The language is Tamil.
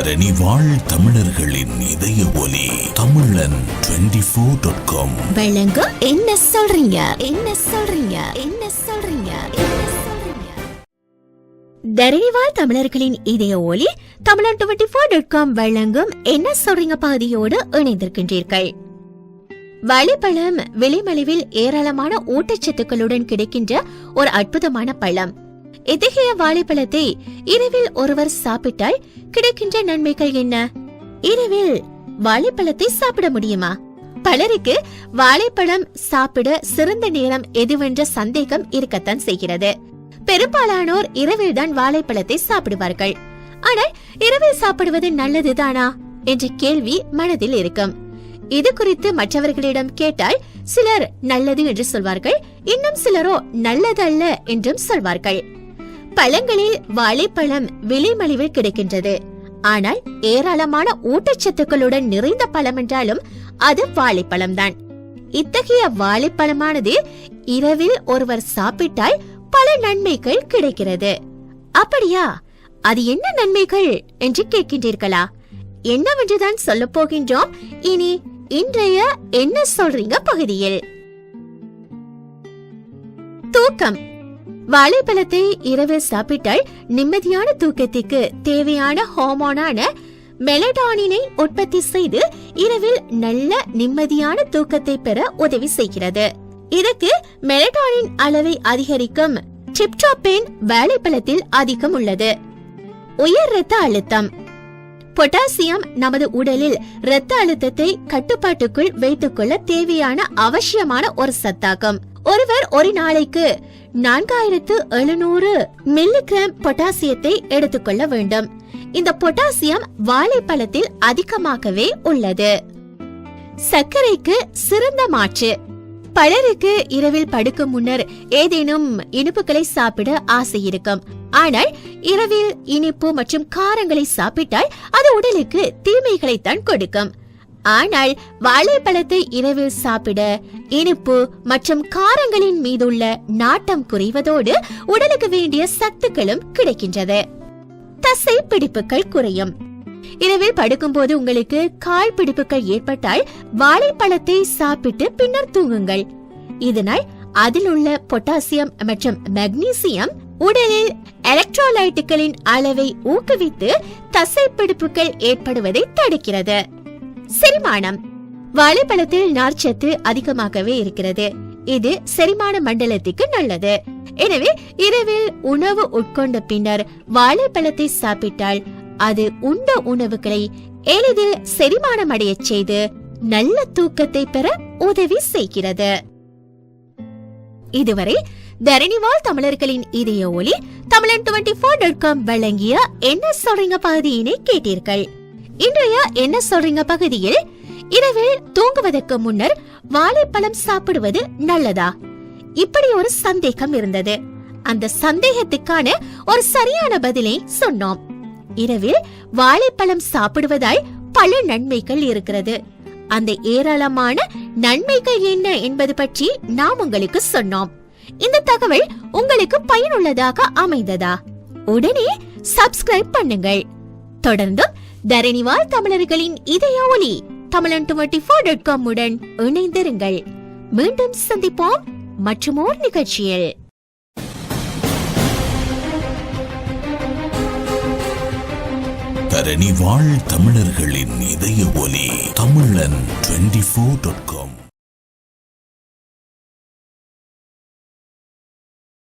தரணி வாழ் தமிழர்களின் இதய ஒலி தமிழன் டுவெண்டி ஃபோர் டாட் காம் வழங்கும் என்ன சொல்றீங்க? என்ன சொல்றீங்க? என்ன சொல்றீங்க? தரணிவாழ் தமிழர்களின் இதய ஒலி தமிழன் டுவெண்டி ஃபோர் டாட் காம் வழங்கும் என்ன சொல்றீங்க பகுதியோடு இணைந்திருக்கின்றீர்கள். வழிப்பழம் விலைமலிவில் ஏராளமான ஊட்டச்சத்துக்களுடன் கிடைக்கின்ற ஒரு அற்புதமான பழம். இத்தகைய வாழைப்பழத்தை இரவில் ஒருவர் சாப்பிட்டால் கிடைக்கின்ற நன்மைகள் என்ன? இரவில் வாழைப்பழத்தை சாப்பிட முடியுமா? பலருக்கு வாழைப்பழம் சாப்பிட சிறந்த நேரம் எதுவென்ற சந்தேகம் இருக்கத்தான் செய்கிறது. பெரும்பாலானோர் இரவில்தான் வாழைப்பழத்தை சாப்பிடுவார்கள். ஆனால் இரவில் சாப்பிடுவது நல்லதுதானா? என்ற கேள்வி மனதில் இருக்கும். இது குறித்து மற்றவர்களிடம் கேட்டால் சிலர் நல்லது என்று சொல்வார்கள் இன்னும் சிலரோ நல்லதல்ல என்றும் சொல்வார்கள். பழங்களில் வாழைப்பழம் விலை மலிவில் கிடைக்கின்றது. ஆனால் ஏராளமான ஊட்டச்சத்துக்களுடன் நிறைந்த பழம் என்றாலும் அது வாழைப்பழம்தான். இத்தகைய வாழைப்பழமானது இரவில் ஒருவர் சாப்பிட்டால் பல நன்மைகள் கிடைக்கிறது. அப்படியா? அது என்ன நன்மைகள் என்று கேட்கின்றீர்களா? என்னவென்றுதான் சொல்ல போகின்றோம். இனி இன்றைய என்ன சொல்றீங்க பகுதியில்? தூக்கம். வாழைப்பழத்தை இரவு சாப்பிட்டால் நிம்மதியான தூக்கத்திற்கு தேவையான ஹார்மோனான மெலடானினை உற்பத்தி செய்து இரவில் நல்ல நிம்மதியான தூக்கத்தை பெற உதவி செய்கிறது. இதற்கு மெலடானின் அளவை அதிகரிக்கும் டிப்டாபேன் வாழைப்பழத்தில் அதிகம் உள்ளது. உயர் இரத்த அழுத்தம். பொட்டாசியம் நமது உடலில் இரத்த அழுத்தத்தை கட்டுப்பாட்டுக்குள் வைத்துக்கொள்ள தேவையான அவசியமான ஒரு சத்தாகும். ஒருவர் ஒரு நாளைக்கு நான்காயிரத்து எழுநூறு மில்லிகிராம் பொட்டாசியத்தை எடுத்துக்கொள்ள வேண்டும். இந்த பொட்டாசியம் வாழைப்பழத்தில் அதிகமாகவே உள்ளது. சர்க்கரைக்கு சிறந்த மாற்று. பலருக்கு இரவில் படுக்கும் முன்னர் ஏதேனும் இனிப்புகளை சாப்பிட ஆசை இருக்கும். ஆனால் இரவில் இனிப்பு மற்றும் காரங்களை சாப்பிட்டால் அது உடலுக்கு தீமைகளை தான் கொடுக்கும். ஆனால் வாழைப்பழத்தை இரவில் சாப்பிட இனிப்பு மற்றும் காரங்களின் மீதுள்ள நாட்டம் குறைவதோடு உடலுக்கு வேண்டிய சத்துக்களும் கிடைக்கின்றது. தசை பிடிப்புகள் குறையும். இரவில் படுக்கும்போது உங்களுக்கு கால் பிடிப்புகள் ஏற்பட்டால் வாழைப்பழத்தை சாப்பிட்டு பின்னர் தூங்குங்கள். இதனால் அதில் உள்ள பொட்டாசியம் மற்றும் மெக்னீசியம் உடலில் எலக்ட்ரோலைட்டுகளின் அளவை ஊக்குவித்து தசை பிடிப்புகள் ஏற்படுவதை தடுக்கிறது. செரிமானம். வாழைப்பழத்தில் நார்ச்சத்து அதிகமாகவே இருக்கிறது. இது செரிமான மண்டலத்துக்கு நல்லது. எனவே இரவில் உணவு உட்கொண்ட பின்னர் வாழைப்பழத்தை சாப்பிட்டால் அது உண்ட உணவுகளை எளிதில் செரிமானம் அடையச் செய்து நல்ல தூக்கத்தை பெற உதவி செய்கிறது. இதுவரை தரணிவால் தமிழர்களின் இதய ஒளி தமிழன் டுவெண்டி ஃபோர் டாட் காம் வழங்கிய என்ன சொல்றீங்க பகுதியினை கேட்டீர்கள். இன்றைய என்ன சொல்றீங்க பகுதியில்? இரவில் தூங்குவதற்கு முன்னர் வாழைப்பழம் சாப்பிடுவது நல்லதா? இப்படி ஒரு சந்தேகம் இருந்தது. அந்த சந்தேகத்துக்கான ஒரு சரியான பதிலை சொன்னோம். இரவில் வாழைப்பழம் சாப்பிடுவதால் பல நன்மைகள் இருக்கிறது. அந்த ஏராளமான நன்மைகள் என்ன என்பது பற்றி நாம் உங்களுக்கு சொன்னோம். இந்த தகவல் உங்களுக்கு பயனுள்ளதாக அமைந்ததா? உடனே சப்ஸ்கிரைப் பண்ணுங்கள். தொடர்ந்தும் தரணி வாழ் தமிழர்களின் இதய ஒலி தமிழன் டுவெண்டி ஃபோர் டாட் காம் உடன் இணைந்திருங்கள். மீண்டும் சந்திப்போம். மற்றும் மற்றுமோர் நிகழ்ச்சியில். தரணி வாழ் தமிழர்களின் இதய ஒலி தமிழன் டுவெண்ட்டி ஃபோர் டாட் காம்